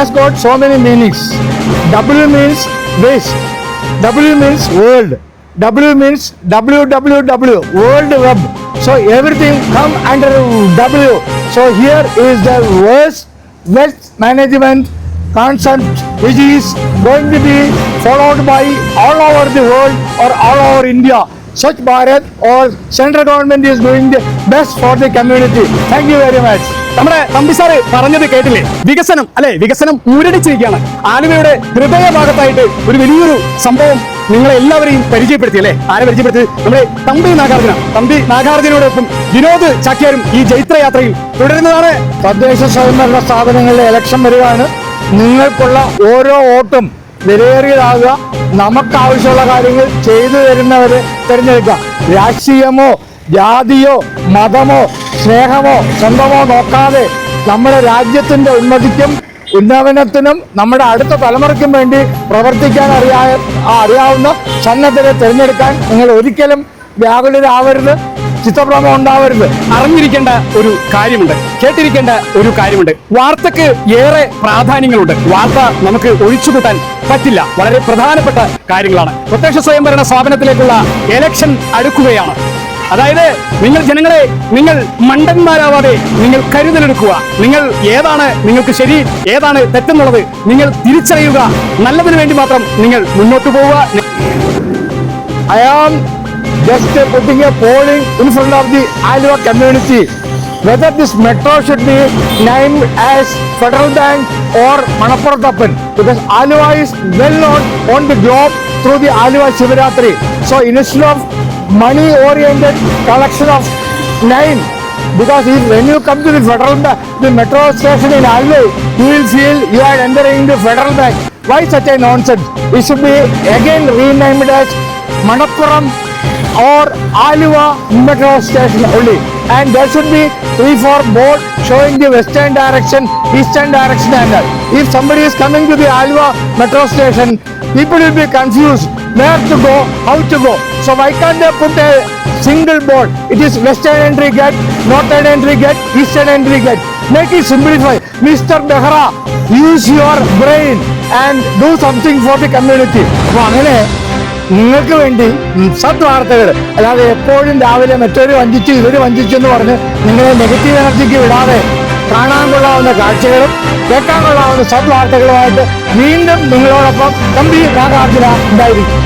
has got so many meanings. W means waste. W means world. W means www, World Web. So everything come under W. So here is the worst waste management concept which is going to be followed by all over the world or all over India. Such Bharat or central government is doing the best for the community. Thank you very much. നമ്മുടെ Thampi sir പറഞ്ഞത് കേട്ടില്ലേ? വികസനം അല്ലെ? വികസനം മുരടിച്ചിരിക്കുകയാണ് ആലുവയുടെ ഹൃദയ ഭാഗത്തായിട്ട് ഒരു വലിയൊരു സംഭവം നിങ്ങളെ എല്ലാവരെയും പരിചയപ്പെടുത്തി അല്ലെ? ആരെ പരിചയപ്പെടുത്തി? നമ്മുടെ തമ്പി നാഗാർജുന. തമ്പി നാഗാർജുനോടൊപ്പം വിനോദ് ചാക്യാരും ഈ ജൈത്രയാത്രയിൽ തുടരുന്നതാണ്. തദ്ദേശ സ്വയംഭരണ സ്ഥാപനങ്ങളിലെ ഇലക്ഷൻ വരികയാണ് നിങ്ങൾക്കുള്ള ഓരോ വോട്ടും വിലയേറിയതാകുക. നമുക്ക് ആവശ്യമുള്ള കാര്യങ്ങൾ ചെയ്തു തരുന്നവരെ തിരഞ്ഞെടുക്കുക. രാഷ്ട്രീയമോ ജാതിയോ മതമോ സ്നേഹമോ സ്വന്തമോ നോക്കാതെ നമ്മുടെ രാജ്യത്തിന്റെ ഉന്നതിക്കും ഉന്നമനത്തിനും നമ്മുടെ അടുത്ത തലമുറയ്ക്കും വേണ്ടി പ്രവർത്തിക്കാൻ അറിയാ അറിയാവുന്ന സന്നദ്ധരെ തിരഞ്ഞെടുക്കാൻ നിങ്ങൾ ഒരിക്കലും വ്യാകുലരാവരുത്. ചിത്തഭ്രമം ഉണ്ടാവരുത്. അറിഞ്ഞിരിക്കേണ്ട ഒരു കാര്യമുണ്ട്. കേട്ടിരിക്കേണ്ട ഒരു കാര്യമുണ്ട്. വാർത്തക്ക് ഏറെ പ്രാധാന്യങ്ങളുണ്ട്. വാർത്ത നമുക്ക് ഒഴിച്ചുകൂട്ടാൻ പറ്റില്ല. വളരെ പ്രധാനപ്പെട്ട കാര്യങ്ങളാണ്. പ്രത്യക്ഷ സ്വയംഭരണ സ്ഥാപനത്തിലേക്കുള്ള എലക്ഷൻ അടുക്കുകയാണ്. അതായത് നിങ്ങൾ ജനങ്ങളെ നിങ്ങൾ മണ്ടന്മാരാവാതെ നിങ്ങൾ കരുതലെടുക്കുക. നിങ്ങൾ ഏതാണ് നിങ്ങൾക്ക് ശരി ഏതാണ് തെറ്റെന്നുള്ളത് നിങ്ങൾ തിരിച്ചറിയുക. നല്ലതിനു വേണ്ടി മാത്രം നിങ്ങൾ മുന്നോട്ട് പോവുക. I am just putting a polling in front of the Alua community whether this metro should be named as Federal Bank or Manapuratappan because Alua is well known on the globe through the Alua Shivaratri. So instead of money oriented collection of name because if, when you come to the Federal Bank, the metro station in Alua, you will feel you are entering the Federal Bank. Why such a nonsense? It should be again renamed as Manappuram or Alua metro station only. And there should be three, four board showing the western direction, eastern direction and all. If somebody is coming to the Alua metro station, people will be confused where to go, how to go. So why can't they put a single board? It is western entry gate, northern entry gate, eastern entry gate. Make it simplify. Mr. Behra, use your brain and do something for the community. നിങ്ങൾക്ക് വേണ്ടി സദ്വാർത്തകൾ. അല്ലാതെ എപ്പോഴും രാവിലെ മറ്റൊരു വഞ്ചിച്ചു ഇവർ വഞ്ചിച്ചു എന്ന് പറഞ്ഞ് നിങ്ങളെ നെഗറ്റീവ് എനർജിക്ക് വിടാതെ കാണാൻ കൊള്ളാവുന്ന കാഴ്ചകളും കേൾക്കാൻ കൊള്ളാവുന്ന സദ്വാർത്തകളുമായിട്ട് വീണ്ടും നിങ്ങളോടൊപ്പം തമ്പി നാഗാർജുന ഉണ്ടായിരിക്കും.